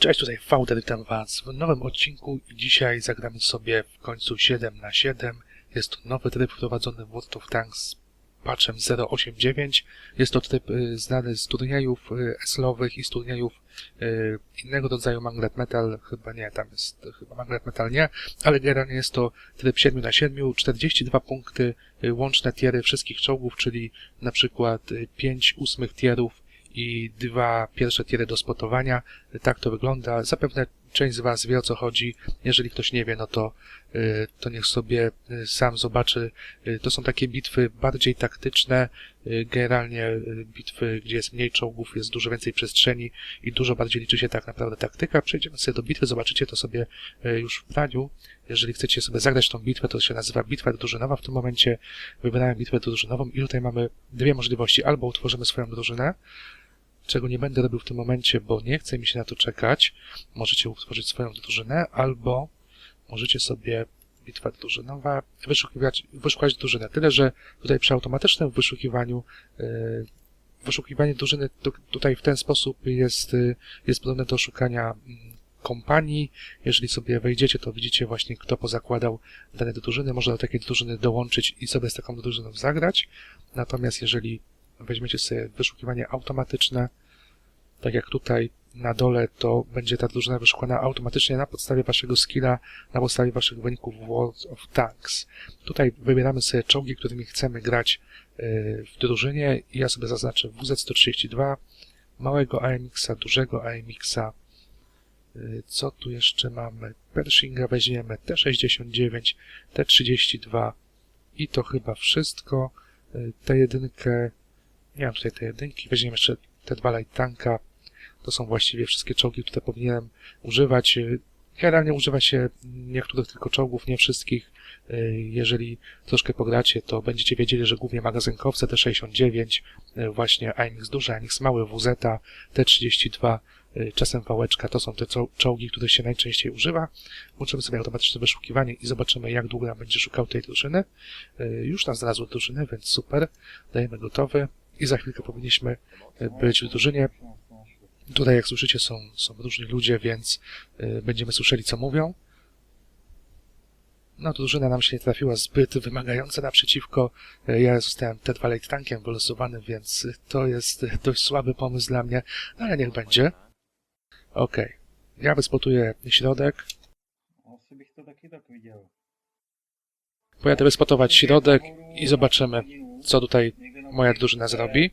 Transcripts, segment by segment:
Cześć, tutaj Fauder, witam Was w nowym odcinku i dzisiaj zagramy sobie w końcu 7 na 7 Jest to nowy tryb wprowadzony w World of Tanks patchem 0.8.9. Jest to tryb y, znany z turniejów y, eslowych i z turniejów y, innego rodzaju Magnet Metal. Chyba nie, tam jest chyba Magnet Metal nie, ale generalnie jest to tryb 7 na 7 42 punkty, y, łączne tiery wszystkich czołgów, czyli na przykład y, 5 ósmych tierów i dwa pierwsze tiery do spotowania. Tak to wygląda. Zapewne część z Was wie o co chodzi. Jeżeli ktoś nie wie, no to, y, to niech sobie y, sam zobaczy. Y, To są takie bitwy bardziej taktyczne. Generalnie bitwy, gdzie jest mniej czołgów, jest dużo więcej przestrzeni i dużo bardziej liczy się tak naprawdę taktyka. Przejdziemy sobie do bitwy, zobaczycie to sobie już w praniu. Jeżeli chcecie sobie zagrać tą bitwę, to się nazywa bitwa drużynowa. W tym momencie wybrałem bitwę drużynową i tutaj mamy dwie możliwości. Albo utworzymy swoją drużynę, czego nie będę robił w tym momencie, bo nie chce mi się na to czekać. Możecie utworzyć swoją drużynę, albo możecie sobie bitwa drużynowa wyszukiwać, wyszukać drużynę. Tyle, że tutaj przy automatycznym wyszukiwaniu yy, wyszukiwanie drużyny tu, tutaj w ten sposób jest, yy, jest podobne do szukania mm, kompanii. Jeżeli sobie wejdziecie, to widzicie właśnie, kto pozakładał dane drużyny. Można do takiej drużyny dołączyć i sobie z taką drużyną zagrać. Natomiast jeżeli weźmiecie sobie wyszukiwanie automatyczne, tak jak tutaj na dole, to będzie ta drużyna wyszukana automatycznie na podstawie waszego skilla, na podstawie waszych wyników World of Tanks. Tutaj wybieramy sobie czołgi, którymi chcemy grać yy, w drużynie ja sobie zaznaczę WZ-132, małego AMX-a, dużego AMX-a, Yy, co tu jeszcze mamy? Pershinga weźmiemy, T69, T32 i to chyba wszystko. Tę jedynkę nie mam tutaj tej jedynki. Weźmiemy jeszcze te dwa light tanka. To są właściwie wszystkie czołgi, które powinienem używać. Generalnie używa się niektórych tylko czołgów, nie wszystkich. Jeżeli troszkę pogracie, to będziecie wiedzieli, że głównie magazynkowce T69, właśnie AMX duży, AMX mały, WZ, T32, czasem wałeczka, to są te czo- czołgi, których się najczęściej używa. Włączymy sobie automatyczne wyszukiwanie i zobaczymy, jak długo nam będzie szukał tej drużyny. Już nas znalazły drużyny, więc super. Dajemy gotowy i za chwilkę powinniśmy e, być w drużynie. Tutaj, jak słyszycie, są, są różni ludzie, więc y, będziemy słyszeli, co mówią. No, drużyna nam się nie trafiła zbyt wymagająca naprzeciwko. Y, Ja zostałem T2 light tankiem wylosowany, więc to jest dość słaby pomysł dla mnie, no ale niech będzie. Okej. Ja wyspotuję środek. Pojadę wyspotować środek i zobaczymy, co tutaj moja drużyna zrobi.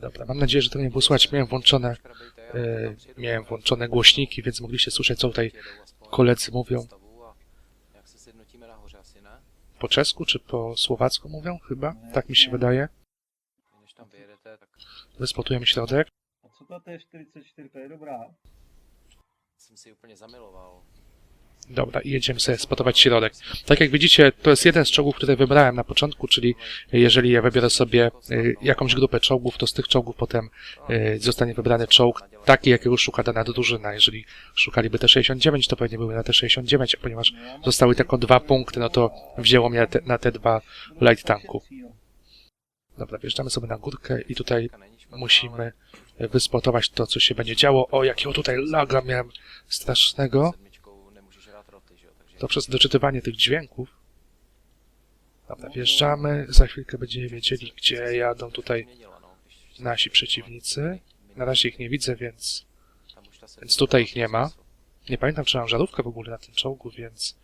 Dobra, mam nadzieję, że to nie było słychać. Miałem włączone, e, miałem włączone głośniki, więc mogliście słyszeć, co tutaj koledzy mówią. Po czesku czy po słowacku mówią? Chyba. Tak mi się wydaje. Wyspotujemy środek. A co ta T44 je dobrá? jsem si úplně zamiloval. Dobra, i jedziemy sobie spotować środek. Tak jak widzicie, to jest jeden z czołgów, które wybrałem na początku, czyli jeżeli ja wybiorę sobie y, jakąś grupę czołgów, to z tych czołgów potem y, zostanie wybrany czołg taki, jakiego szuka dana drużyna. Jeżeli szukaliby T69, to pewnie były na T69, a ponieważ zostały tylko dwa punkty, no to wzięło mnie te, na te dwa light tanku. Dobra, wjeżdżamy sobie na górkę i tutaj musimy wyspotować to, co się będzie działo. O, jakiego tutaj laga miałem strasznego. To przez doczytywanie tych dźwięków. Dobra, wjeżdżamy. Za chwilkę będziemy wiedzieli, gdzie jadą tutaj nasi przeciwnicy. Na razie ich nie widzę, więc Więc tutaj ich nie ma. nie pamiętam, czy mam żarówkę w ogóle na tym czołgu, więc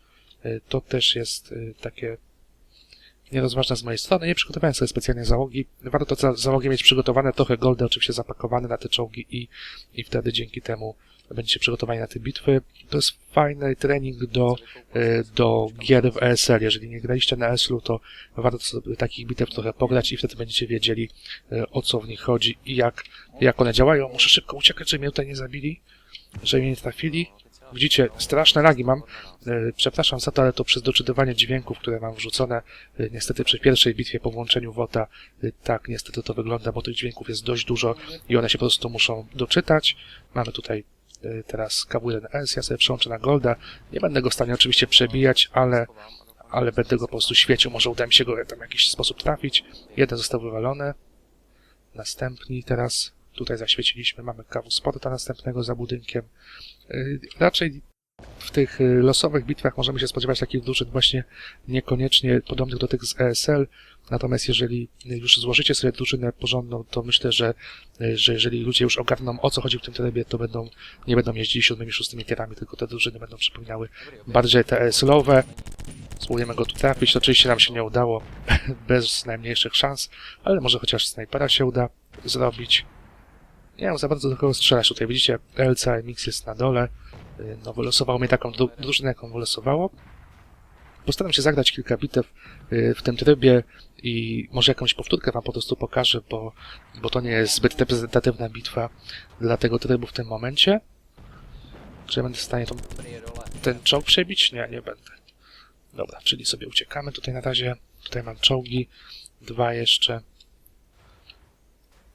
y, to też jest y, takie nierozważne z mojej strony. Nie przygotowałem sobie specjalnie załogi. Warto za załogi mieć przygotowane, trochę golda oczywiście zapakowane na te czołgi i, i wtedy dzięki temu będziecie przygotowani na te bitwy. To jest fajny trening do, y, do gier w ESL. Jeżeli nie graliście na ESL-u, to warto sobie takich bitew trochę pograć i wtedy będziecie wiedzieli, y, o co w nich chodzi i jak, jak one działają. Muszę szybko uciekać, żeby mnie tutaj nie zabili, żeby mnie nie trafili. Widzicie, straszne lagi mam. E, Przepraszam za to, ale to przez doczytywanie dźwięków, które mam wrzucone, e, niestety przy pierwszej bitwie po włączeniu WOTA, e, tak niestety to wygląda, bo tych dźwięków jest dość dużo i one się po prostu muszą doczytać. Mamy tutaj e, teraz KW1S, ja sobie przełączę na Golda. Nie będę go w stanie oczywiście przebijać, ale, ale będę go po prostu świecił. Może uda mi się go tam w jakiś sposób trafić. Jeden został wywalony. następni teraz. Tutaj zaświeciliśmy, mamy kawu sporta następnego za budynkiem. Y, Raczej tych y, losowych bitwach możemy się spodziewać takich drużyn właśnie niekoniecznie podobnych do tych z ESL. Natomiast jeżeli już złożycie sobie drużynę porządną, to myślę, że, y, że jeżeli ludzie już ogarną o co chodzi w tym trybie, to będą, nie będą jeździli siódmymi, szóstymi tierami, tylko te drużyny będą przypominały bardziej te ESL-owe. Spróbujemy go tu trafić. Oczywiście nam się nie udało, bez najmniejszych szans, ale może chociaż snajpera się uda zrobić. Nie wiem za bardzo do kogo strzelać tutaj. Widzicie, LCMX jest na dole. Y, No, wylosowało mnie taką dru- drużynę, jaką wylosowało. Postaram się zagrać kilka bitew y, w tym trybie i może jakąś powtórkę wam po prostu pokażę, bo, bo to nie jest zbyt reprezentatywna bitwa dla tego trybu w tym momencie. Czy ja będę w stanie tą ten czołg przebić? Nie, nie będę. Dobra, czyli sobie uciekamy tutaj na razie. Tutaj mam czołgi. Dwa jeszcze.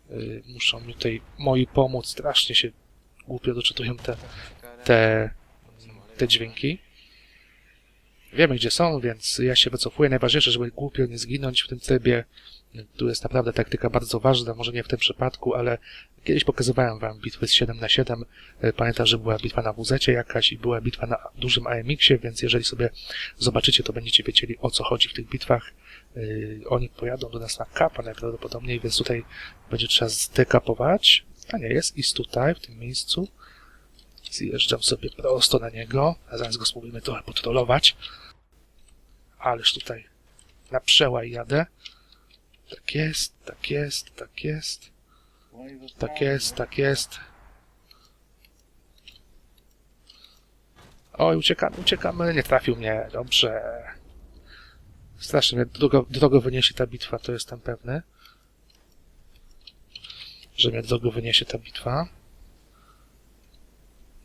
Yy, muszą mi tutaj moi pomóc. Strasznie się głupio doczytują te, te, te dźwięki. Wiemy gdzie są, więc ja się wycofuję. Najważniejsze, żeby głupio nie zginąć w tym trybie. Tu jest naprawdę taktyka bardzo ważna, może nie w tym przypadku, ale kiedyś pokazywałem wam bitwy z 7 na 7 E, Pamiętam, że była bitwa na WZ jakaś i była bitwa na dużym AMX-ie, więc jeżeli sobie zobaczycie, to będziecie wiedzieli o co chodzi w tych bitwach. Yy, oni pojadą do nas na kapa najprawdopodobniej, więc tutaj będzie trzeba zdekapować. A nie, jest ist tutaj, w tym miejscu. Zjeżdżam sobie prosto na niego, a zaraz go spróbujemy trochę potrolować. Ależ tutaj na przełaj jadę. Tak jest, tak jest, tak jest. Tak jest, tak jest. Oj, uciekamy, uciekamy. Nie trafił mnie. Dobrze. Strasznie mnie drogo, drogo wyniesie ta bitwa, to jestem pewny. Że mnie drogo wyniesie ta bitwa.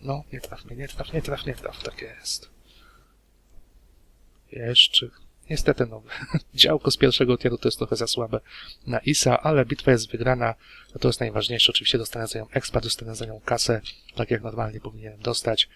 No, nie traf mnie, nie traf, nie traf, nie traf. Tak jest. Jeszcze. Niestety, no, działko z pierwszego tieru to jest trochę za słabe na ISA, ale bitwa jest wygrana. To jest najważniejsze. Oczywiście dostanę za nią expa, dostanę za nią kasę, tak jak normalnie powinienem dostać.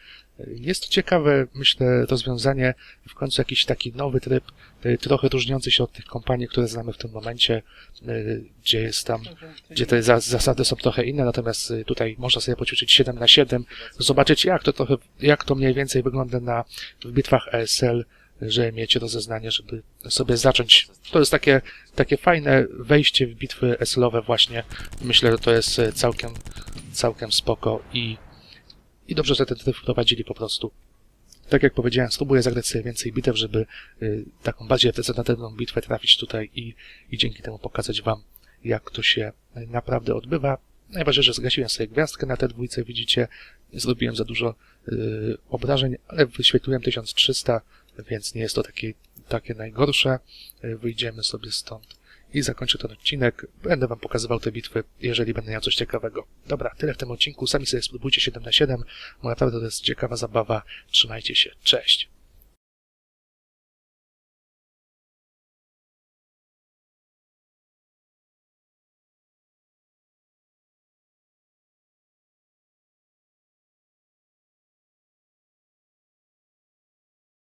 Jest to ciekawe, myślę, rozwiązanie. W końcu jakiś taki nowy tryb, y, trochę różniący się od tych kompanii, które znamy w tym momencie, y, gdzie jest tam, gdzie te za- zasady są trochę inne, natomiast y, tutaj można sobie poćwiczyć 7 na 7 zobaczyć jak to trochę, jak to mniej więcej wygląda na, w bitwach ESL, że miecie rozeznanie, żeby sobie zacząć. To jest takie, takie fajne wejście w bitwy SL-owe właśnie. Myślę, że to jest e, całkiem, całkiem spoko i, i dobrze, że ten tryb wprowadzili po prostu. Tak jak powiedziałem, spróbuję zagrać sobie więcej bitew, żeby y, taką bardziej reprezentatywną bitwę trafić tutaj i, i dzięki temu pokazać wam, jak to się y, naprawdę odbywa. Najważniejsze, że zgasiłem sobie gwiazdkę na te dwójce, widzicie, zrobiłem za dużo y, obrażeń, ale wyświetliłem 1300, więc nie jest to takie, takie najgorsze. Y, Wyjdziemy sobie stąd i zakończę ten odcinek. Będę wam pokazywał te bitwy, jeżeli będę miał coś ciekawego. Dobra, tyle w tym odcinku. Sami sobie spróbujcie 7 na 7 bo naprawdę to jest ciekawa zabawa. Trzymajcie się. Cześć.